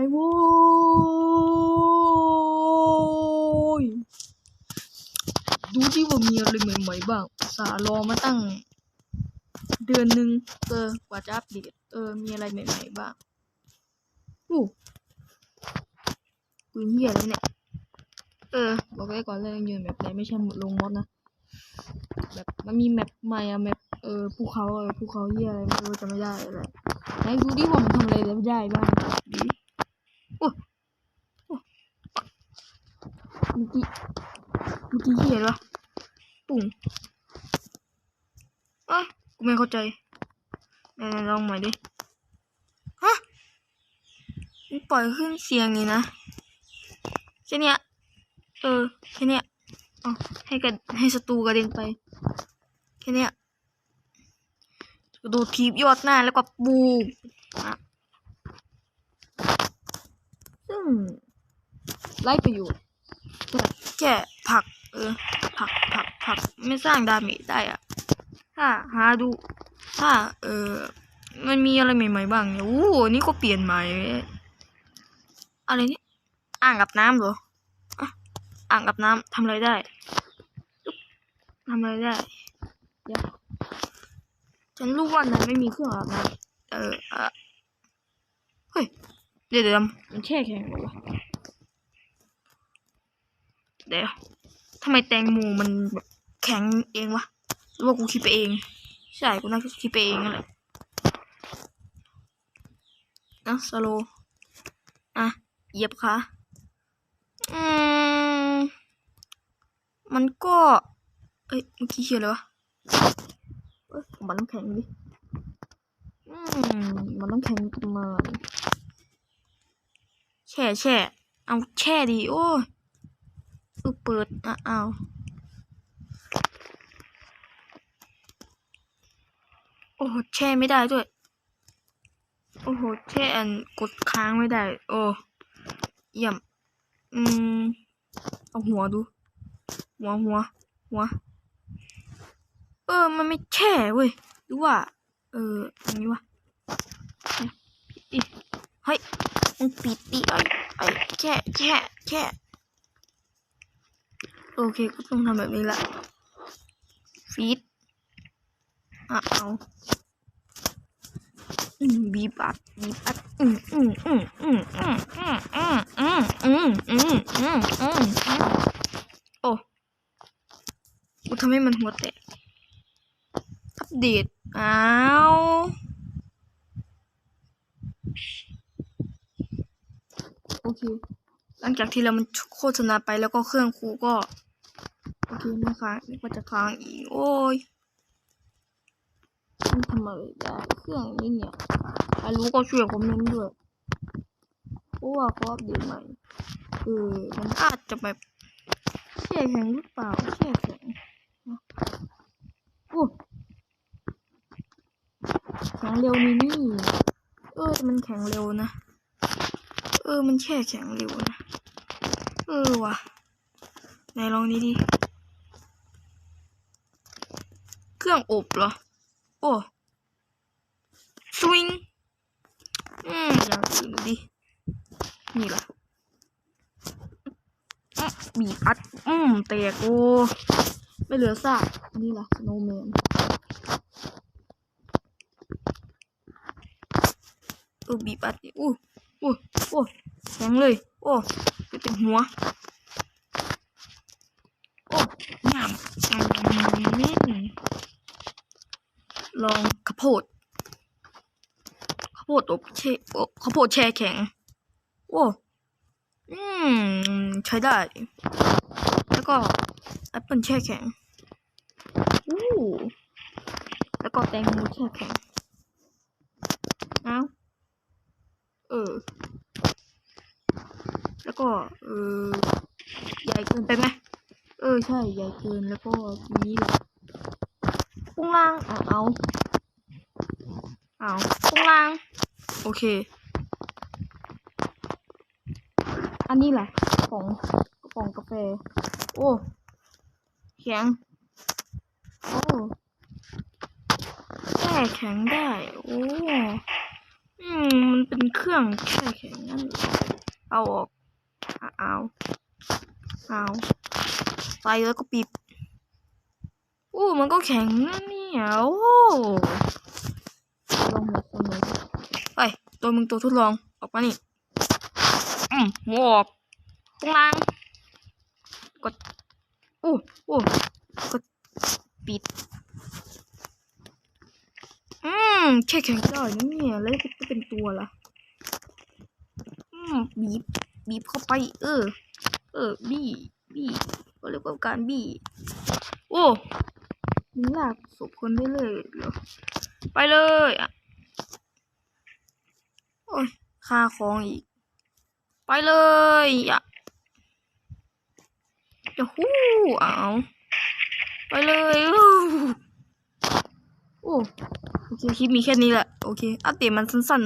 ไปโว้ยดูที่ว่ามีอะไรใหม่ๆบ้างสารอมาตั้ง เดือนหนึ่งเออกว่าจะอัปเดตเออมีอะไรใหม่ๆบ้างอู้ปืนเหี้ยอะไรเนี่ยเออบอกไว้ก่อนเลยยืนแบบไหนไม่ใช่ลงมดนะแบบมันมีแมปใหม่อะแมปเออภูเขาเออภูเขาเหี้ยอะไรไม่รู้จะไม่ได้อะไรไหนดูดิว่ามันทำอะไรได้บ้างดิโอ้โอ้เมื่อกี้เมื่อกี้เหี้ยอะไรวะปุ่งอะกูไม่เข้าใจไหนลองใหม่ดิฮะมันปล่อยขึ้นเสียงนี่นะแค่เนี้ยเออแค่เนี้ยเอให้กันให้ศัตรูกระเด็นไปแค่เนี้ยโดดทีบยอดหน้าแล้วก็บูมอะซึ่งไร้ประโยชน์ แค่แค่ผัก เออ ผักผักผักไม่สร้างดาเมจได้อะถ้าหาดู ถ้า เออมันมีอะไรใหม่ๆบ้างเนี่ยโอ้โหนี่ก็เปลี่ยนใหม่ อะไรนี่ อ่างกับน้ำเหรอ อ่างกับน้ำทำอะไรได้ทำอะไรได้ เดี๋ยว ฉันรู้ว่านั้นไม่มีเครื่องอาบน้ำเออ เฮ้ย เดี๋ยวเดี๋ยวมันแช่แข็งเหรอวะ เดี๋ยวทำไมแตงโมมันแบบแข็งเองวะหรือว่ากูคิดไปเอง ใช่กูน่าจะคิดไปเองนั่นแหละนะสโลอะเหยียบขาอืมมันก็เอ้ยเมื่อกี้เขียนอะไรวะเอ้ยมันน้ำแข็งดิอืมมันน้ำแข็งประมาณแช่แช่เอาแช่ดีโอ้ย เออเปิดอะเอาโอ้โหแช่ไม่ได้ด้วย โอ้โหแช่อันกดค้างไม่ได้ โอ้เยี่ยมอืมเอาหัวดู หัวหัวหัว เออ มันไม่แช่เว้ยหรือว่า เอออันนี้วะปิดดิเฮ้ยมึงปิดดิไอ้ไอ้แช่แช่แช่ โอเคก็ต้องทำแบบนี้แหละฟีดอะเอาอืมบีบอัดบีบอัดอืมอืมอืมอืมอืมอืมอืมอืมอืมอืมอืมอืมอืมโอ้กูทำให้มันหัวแตกอัปเดตอ้าวโอเคหลังจากที่เรามันโฆษณาไปแล้วก็เครื่องครูก็ โอเคไม่ค้างนี่ก็จะค้างอีก โอ้ยมันทำอะไรได้เครื่องนี้เนี่ยใครรู้ก็ช่วยคอมเมนต์ด้วยเพราะว่าเขาอัปเดตใหม่เออมันอาจจะแบบแช่แข็งหรือเปล่าแช่แข็งโอ้แข็งเร็วนี่นี่ เออมันแข็งเร็วนะ เออมันแช่แข็งเร็วนะ เออว่ะไหนลองนี้ดิ เค รื่องอบเหรอ โอ้สวิงอืมอย่างอื่นดิ นี่ล่ะอะบีบอัด อืมแตกโอ้ไม่เหลือซากนนี้ล่ะโนว์แมนเออบีบอัดอู้อู้โอ้แข็งเลย โอ้ไปเต็มหัว โอ้งามอืม ลองข้าวโพดข้าวโพดอบแช่โอ้ข้าวโพดแช่แข็งโอ้อืม ใช้ได้ แล้วก็แอปเปิลแช่แข็งอู้แล้วก็แตงโมแช่แข็งเอาเออ แล้วก็ เออ ใหญ่เกินไปไหม เออ ใช่ ใหญ่เกิน แล้วก็ทีนี้แหละ ปุ้งล่างเอาเอาเอาปุ้งล่าง โอเค อันนี้แหละของกระป๋องกาแฟ โอ้แข็ง โอ้แช่แข็งได้ โอ้อืมมันเป็นเครื่องแช่แข็งนั่นเหรอเอาออกเอาเอาใส่แล้วก็ปิดโอู้มันก็แข็งนะเนี่ยโอ้ลองหมดคนเลยไปตัวมึงตัวทดลองออกมานี่อืมหัวกตรงล่างกดโอ้โอ้กดปิดอืมแค่แข็งได้นะเนี่ยแล้วจะเป็นตัวละอืมบีบบีบเข้าไป เออ เออบี้บี้ก็เรียกว่าการบี้โอ้ ลากศพคนได้เลยเหรอไปเลยอะโอ้ยค่าของอีก ไปเลยอะจะหู้เอาไปเลยอู้โอ้โอเคคลิปมีแค่นี้แหละ โอเคอัปเดตมันสั้นๆ